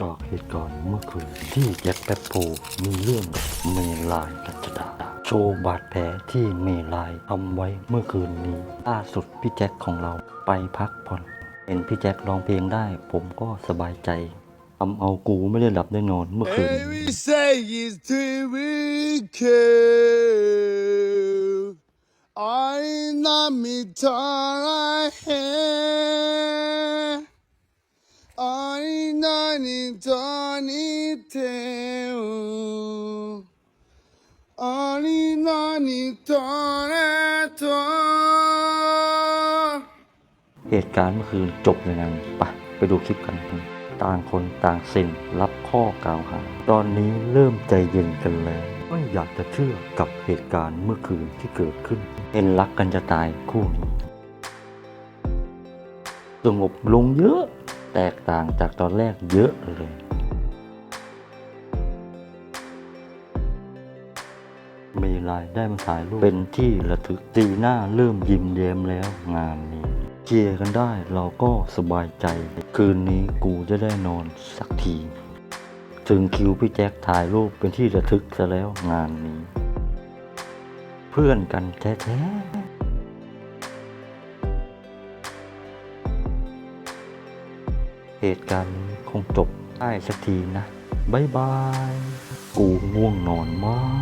จากเหตุการณ์เมื่อคืนที่แจ็คแป๊บโพมีเรื่องกับเมลายรัชดา โชว์บาดแผลที่เมลายทำไว้เมื่อคืนนี้ ล่าสุดพี่แจ็คของเราไปพักผ่อน เห็นพี่แจ็คร้องเพลงได้ ผมก็สบายใจทำเอากูไม่ได้หลับได้นอนเมื่อคืน Every say is typical. I not me I not it on it. I not it on it. เหตุการณ์เมื่อคืนจบยังไงไปไปดูคลิปกัน ต่างคนต่างเซ็นรับข้อกล่าวหา ตอนนี้เริ่มใจเย็นกันแล้ว ไม่อยากจะเชื่อกับเหตุการณ์เมื่อคืนที่เกิดขึ้นเห็นรักกันจะตายคู่นี้สงบลงเยอะ แตกต่างจากตอนแรกเยอะเลย มีรายได้มาถ่ายรูปเป็นที่ระทึกตีหน้าเริ่มยิ้มแย้มแล้วงานนี้เคลียร์กันได้เราก็สบายใจ คืนนี้กูจะได้นอนสักที ถึงคิวพี่แจ็คถ่ายรูปเป็นที่ระทึกซะแล้วงานนี้ เพื่อนกันแท้ๆ เหตุการณ์คงจบได้สักทีนะบายบาย กูง่วงนอนมาก